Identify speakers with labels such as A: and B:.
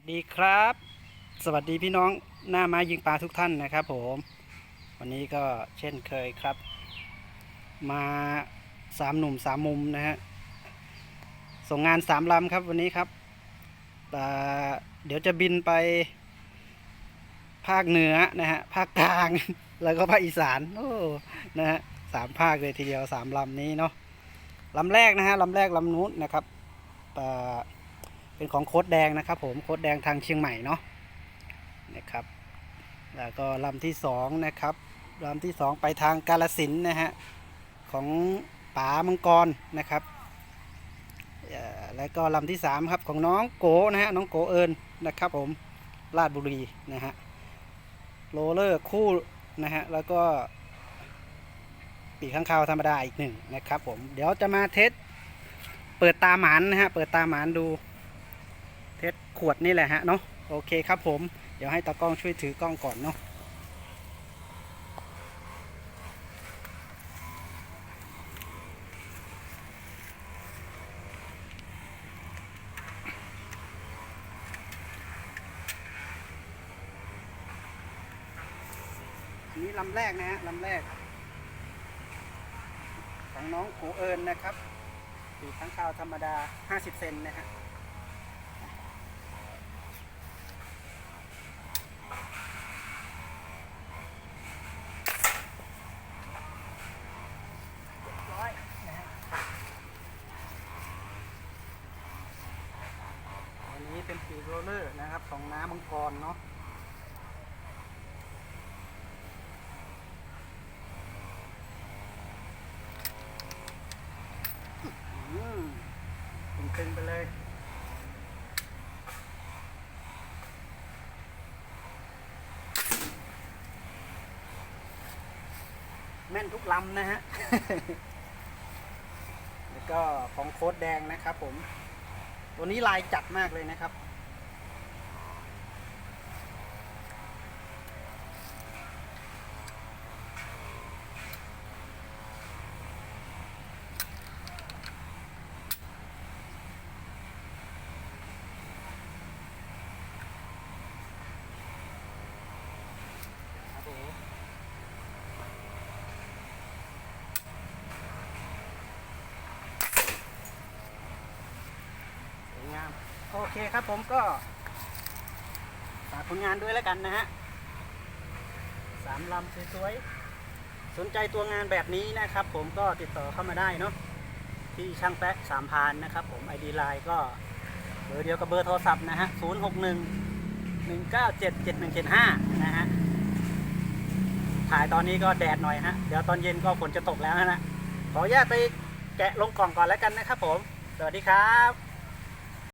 A: วัสดีครับ สวัสดีพี่น้องหน้าไม้ยิงปลาทุกท่านนะครับผม วันนี้ก็เช่นเคยครับ มาสามหนุ่มสามมุมนะฮะส่งงานสามลำครับวันนี้ครับแต่เดี๋ยวจะบินไป ภาคเหนือนะฮะภาคกลาง แล้วก็ภาคอีสานโอ้นะฮะสามภาคเลยทีเดียวสามลำนี้เนาะลำแรกนะฮะลำแรกลำนู้นนะครับอ่อ เป็นของโค้ดแดงนะครับ ผมโค้ดแดงทางเชียงใหม่เนาะนะครับ แล้วก็ลำที่สองนะครับลำที่สองไปทางกาลสินนะฮะของป๋ามังกรนะครับแล้วก็ลำที่สามครับของน้องโกนะฮะน้องโกเอิญนะครับผมราชบุรีนะฮะโรลเลอร์คู่นะฮะแล้วก็ปีกข้างคาวธรรมดาอีกหนึ่งนะครับผมเดี๋ยวจะมาเทสเปิดตาหมานนะฮะเปิดตาหมานดู ขวดนี่แหละฮะเนาะโอเคครับผม เดี๋ยวให้ตากล้องช่วยถือกล้องก่อนเนาะนี้ลำแรกนะฮะลำแรก ของน้องโขเอิญนะครับปีกข้างคาวธรรมดา 50 เซนนะฮะ ร้อยนะฮะอันนี้ เป็นปีกโรลเลอร์นะครับของน้ำมังกรเนาะอืมตึงๆไปเลยแม่นทุกลำนะฮะ แล้วก็ของโค้ดแดงนะครับผม ตัวนี้ลายจัดมากเลยนะครับผม สวยงาม โอเคครับผมก็ฝากผลงานด้วยแล้วกันนะฮะสามลำสวยๆ สนใจตัวงานแบบนี้นะครับ ผมก็ติดต่อเข้ามาได้เนาะที่ช่างแปะสามพานนะครับ ผม ID ไลน์ก็เบอร์เดียวกับเบอร์โทรศัพท์นะฮะ0 6 1 1 9 7 7 1 7 5นะฮะถ่ายตอนนี้ก็แดดหน่อยฮะ เดี๋ยวตอนเย็นก็ฝนจะตกแล้วนะขออนุญาตไปแกะลงกล่องก่อนแล้วกันนะครับผม สวัสดีครับ